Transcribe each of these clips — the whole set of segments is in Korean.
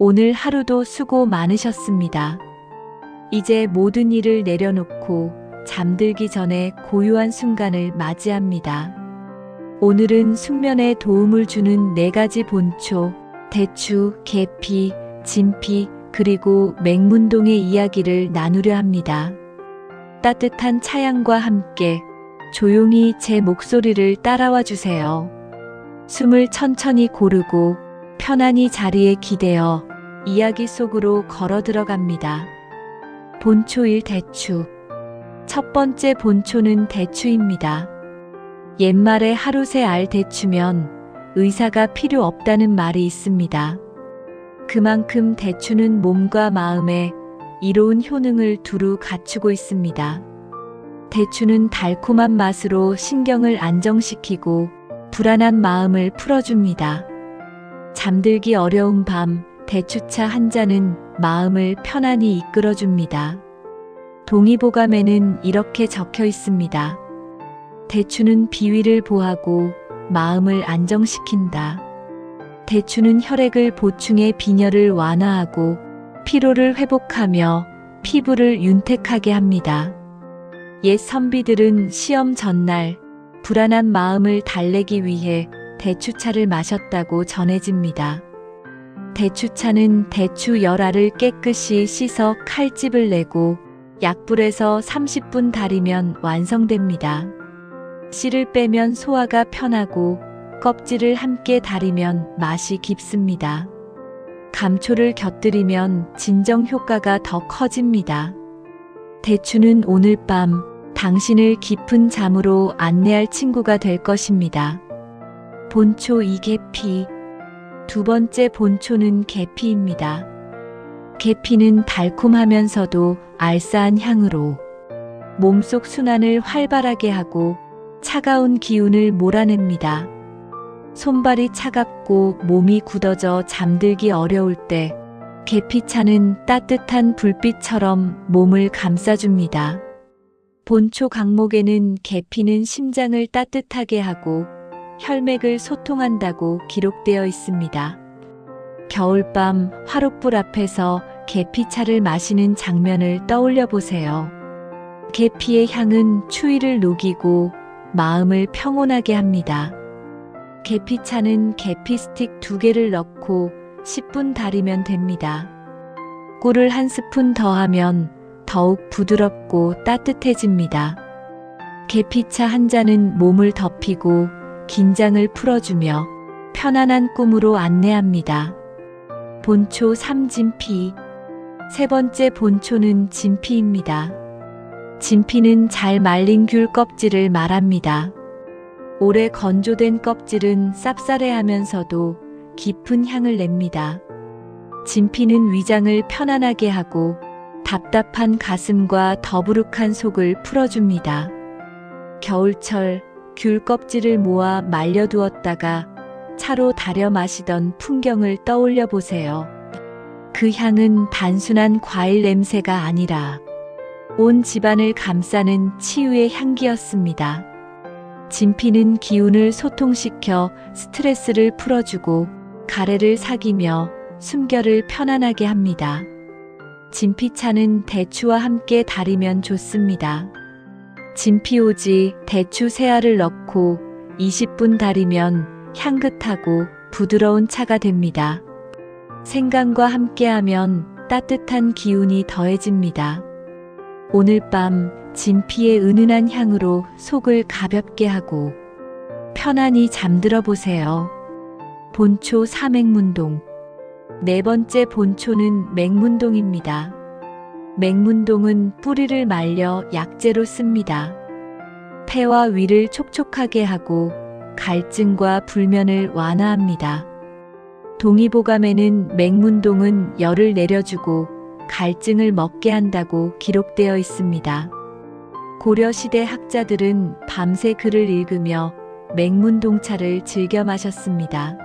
오늘 하루도 수고 많으셨습니다. 이제 모든 일을 내려놓고 잠들기 전에 고요한 순간을 맞이합니다. 오늘은 숙면에 도움을 주는 네 가지 본초, 대추, 계피, 진피, 그리고 맹문동의 이야기를 나누려 합니다. 따뜻한 차양과 함께 조용히 제 목소리를 따라와 주세요. 숨을 천천히 고르고 편안히 자리에 기대어 이야기 속으로 걸어 들어갑니다. 본초 1 대추. 첫 번째 본초는 대추입니다. 옛말에 하루 새 알 대추면 의사가 필요 없다는 말이 있습니다. 그만큼 대추는 몸과 마음에 이로운 효능을 두루 갖추고 있습니다. 대추는 달콤한 맛으로 신경을 안정시키고 불안한 마음을 풀어줍니다. 잠들기 어려운 밤 대추차 한 잔은 마음을 편안히 이끌어줍니다. 동의보감에는 이렇게 적혀 있습니다. 대추는 비위를 보하고 마음을 안정시킨다. 대추는 혈액을 보충해 빈혈을 완화하고 피로를 회복하며 피부를 윤택하게 합니다. 옛 선비들은 시험 전날 불안한 마음을 달래기 위해 대추차를 마셨다고 전해집니다. 대추차는 대추 열알을 깨끗이 씻어 칼집을 내고 약불에서 30분 달이면 완성됩니다. 씨를 빼면 소화가 편하고 껍질을 함께 달이면 맛이 깊습니다. 감초를 곁들이면 진정 효과가 더 커집니다. 대추는 오늘 밤 당신을 깊은 잠으로 안내할 친구가 될 것입니다. 본초 이계피. 두 번째 본초는 계피입니다. 계피는 달콤하면서도 알싸한 향으로 몸속 순환을 활발하게 하고 차가운 기운을 몰아냅니다. 손발이 차갑고 몸이 굳어져 잠들기 어려울 때 계피차는 따뜻한 불빛처럼 몸을 감싸줍니다. 본초 강목에는 계피는 심장을 따뜻하게 하고 혈맥을 소통한다고 기록되어 있습니다. 겨울밤 화롯불 앞에서 계피차를 마시는 장면을 떠올려 보세요. 계피의 향은 추위를 녹이고 마음을 평온하게 합니다. 계피차는 계피 스틱 두 개를 넣고 10분 달이면 됩니다. 꿀을 한 스푼 더하면 더욱 부드럽고 따뜻해집니다. 계피차 한 잔은 몸을 덮이고 긴장을 풀어주며 편안한 꿈으로 안내합니다. 본초 삼진피. 세 번째 본초는 진피입니다. 진피는 잘 말린 귤 껍질을 말합니다. 오래 건조된 껍질은 쌉싸래하면서도 깊은 향을 냅니다. 진피는 위장을 편안하게 하고 답답한 가슴과 더부룩한 속을 풀어줍니다. 겨울철 귤 껍질을 모아 말려두었다가 차로 달여 마시던 풍경을 떠올려 보세요. 그 향은 단순한 과일 냄새가 아니라 온 집안을 감싸는 치유의 향기였습니다. 진피는 기운을 소통시켜 스트레스를 풀어주고 가래를 사귀며 숨결을 편안하게 합니다. 진피차는 대추와 함께 달이면 좋습니다. 진피오지 대추 세알을 넣고 20분 달이면 향긋하고 부드러운 차가 됩니다. 생강과 함께하면 따뜻한 기운이 더해집니다. 오늘 밤 진피의 은은한 향으로 속을 가볍게 하고 편안히 잠들어 보세요. 본초 삼행문동. 네 번째 본초는 맹문동입니다. 맹문동은 뿌리를 말려 약재로 씁니다. 폐와 위를 촉촉하게 하고 갈증과 불면을 완화합니다. 동의보감에는 맹문동은 열을 내려주고 갈증을 먹게 한다고 기록되어 있습니다. 고려시대 학자들은 밤새 글을 읽으며 맹문동차를 즐겨 마셨습니다.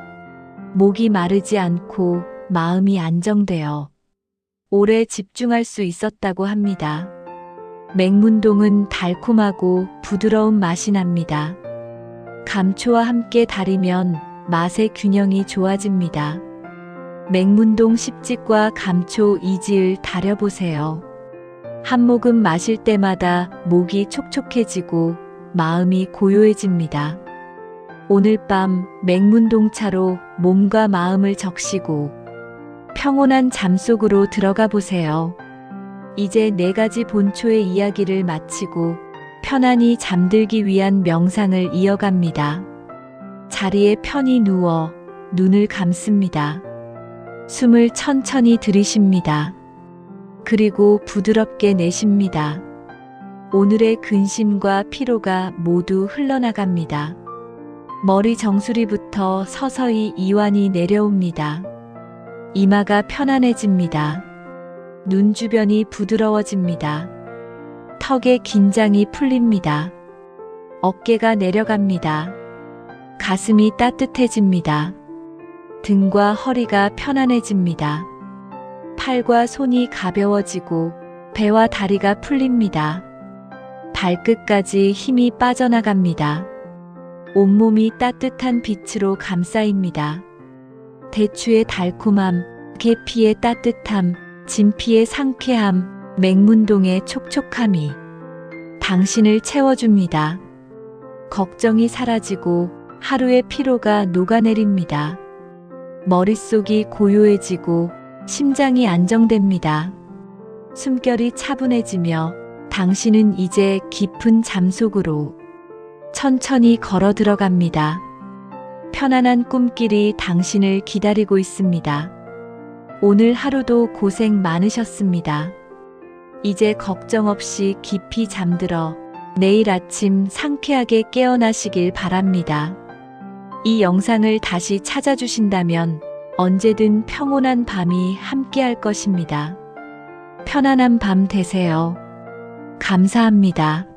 목이 마르지 않고 마음이 안정되어 오래 집중할 수 있었다고 합니다. 맹문동은 달콤하고 부드러운 맛이 납니다. 감초와 함께 달이면 맛의 균형이 좋아집니다. 맹문동 십직과 감초 이지을 다려보세요. 한 모금 마실 때마다 목이 촉촉해지고 마음이 고요해집니다. 오늘 밤 맹문동차로 몸과 마음을 적시고 평온한 잠 속으로 들어가 보세요. 이제 네 가지 본초의 이야기를 마치고 편안히 잠들기 위한 명상을 이어갑니다. 자리에 편히 누워 눈을 감습니다. 숨을 천천히 들이쉽니다. 그리고 부드럽게 내쉽니다. 오늘의 근심과 피로가 모두 흘러나갑니다. 머리 정수리부터 서서히 이완이 내려옵니다. 이마가 편안해집니다. 눈 주변이 부드러워집니다. 턱의 긴장이 풀립니다. 어깨가 내려갑니다. 가슴이 따뜻해집니다. 등과 허리가 편안해집니다. 팔과 손이 가벼워지고 배와 다리가 풀립니다. 발끝까지 힘이 빠져나갑니다. 온몸이 따뜻한 빛으로 감싸입니다. 대추의 달콤함, 계피의 따뜻함, 진피의 상쾌함, 맹문동의 촉촉함이 당신을 채워줍니다. 걱정이 사라지고 하루의 피로가 녹아내립니다. 머릿속이 고요해지고 심장이 안정됩니다. 숨결이 차분해지며 당신은 이제 깊은 잠 속으로 천천히 걸어 들어갑니다. 편안한 꿈길이 당신을 기다리고 있습니다. 오늘 하루도 고생 많으셨습니다. 이제 걱정 없이 깊이 잠들어 내일 아침 상쾌하게 깨어나시길 바랍니다. 이 영상을 다시 찾아주신다면 언제든 평온한 밤이 함께할 것입니다. 편안한 밤 되세요. 감사합니다.